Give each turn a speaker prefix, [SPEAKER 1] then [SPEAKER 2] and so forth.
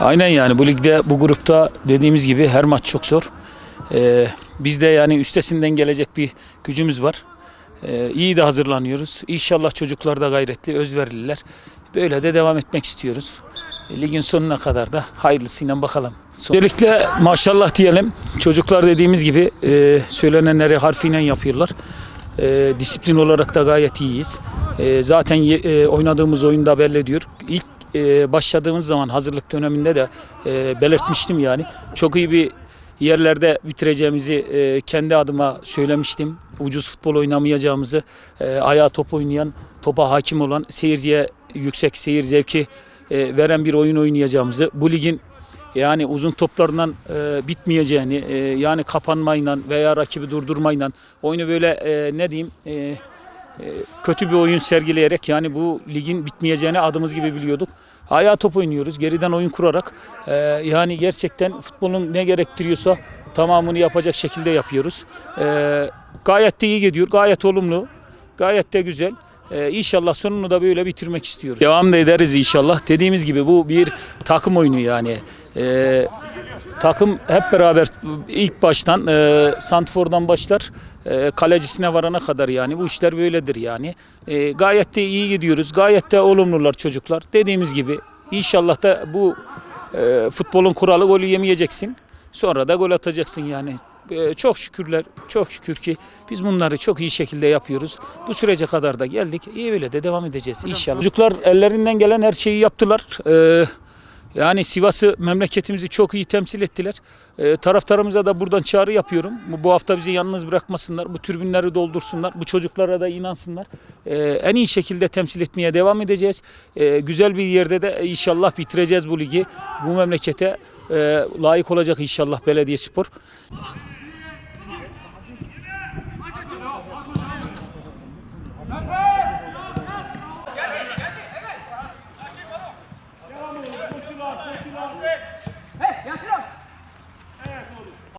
[SPEAKER 1] Aynen yani bu ligde bu grupta dediğimiz gibi her maç çok zor. Ee, biz de yani üstesinden gelecek bir gücümüz var. Ee, iyi de hazırlanıyoruz. İnşallah çocuklar da gayretli, özverililer. Böyle de devam etmek istiyoruz. E, Ligin sonuna kadar da hayırlısıyla bakalım. Son- Öncelikle maşallah diyelim. Çocuklar dediğimiz gibi e, söylenenleri harfiyle yapıyorlar. E, disiplin olarak da gayet iyiyiz. E, zaten e, oynadığımız oyunda belli ediyor. İlk e, başladığımız zaman hazırlık döneminde de e, belirtmiştim yani. Çok iyi bir yerlerde bitireceğimizi e, kendi adıma söylemiştim. Ucuz futbol oynamayacağımızı, ayağa top oynayan, topa hakim olan, seyirciye yüksek seyir zevki veren bir oyun oynayacağımızı, bu ligin yani uzun toplarından e, bitmeyeceğini, e, yani kapanmayla veya rakibi durdurmayla oyunu böyle e, ne diyeyim e, kötü bir oyun sergileyerek yani bu ligin bitmeyeceğini adımız gibi biliyorduk. Ayağa top oynuyoruz. Geriden oyun kurarak e, yani gerçekten futbolun ne gerektiriyorsa tamamını yapacak şekilde yapıyoruz. E, gayet de iyi gidiyor. Gayet olumlu. Gayet de güzel. Ee, inşallah sonunu da böyle bitirmek istiyoruz. Devam da ederiz inşallah. Dediğimiz gibi bu bir takım oyunu yani. Ee, takım hep beraber ilk baştan e, Santfor'dan başlar e, kalecisine varana kadar yani bu işler böyledir yani. E, gayet de iyi gidiyoruz. Gayet de olumlular çocuklar. Dediğimiz gibi inşallah da bu e, futbolun kuralı golü yemeyeceksin. Sonra da gol atacaksın yani. E, çok şükürler, çok şükür ki biz bunları çok iyi şekilde yapıyoruz. Bu sürece kadar da geldik. İyi öyle de devam edeceğiz inşallah. Çocuklar ellerinden gelen her şeyi yaptılar. E, yani Sivas'ı, memleketimizi çok iyi temsil ettiler. E, taraftarımıza da buradan çağrı yapıyorum. Bu hafta bizi yalnız bırakmasınlar, bu tribünleri doldursunlar, bu çocuklara da inansınlar. E, en iyi şekilde temsil etmeye devam edeceğiz. E, güzel bir yerde de inşallah bitireceğiz bu ligi. Bu memlekete e, layık olacak inşallah belediye spor. Sen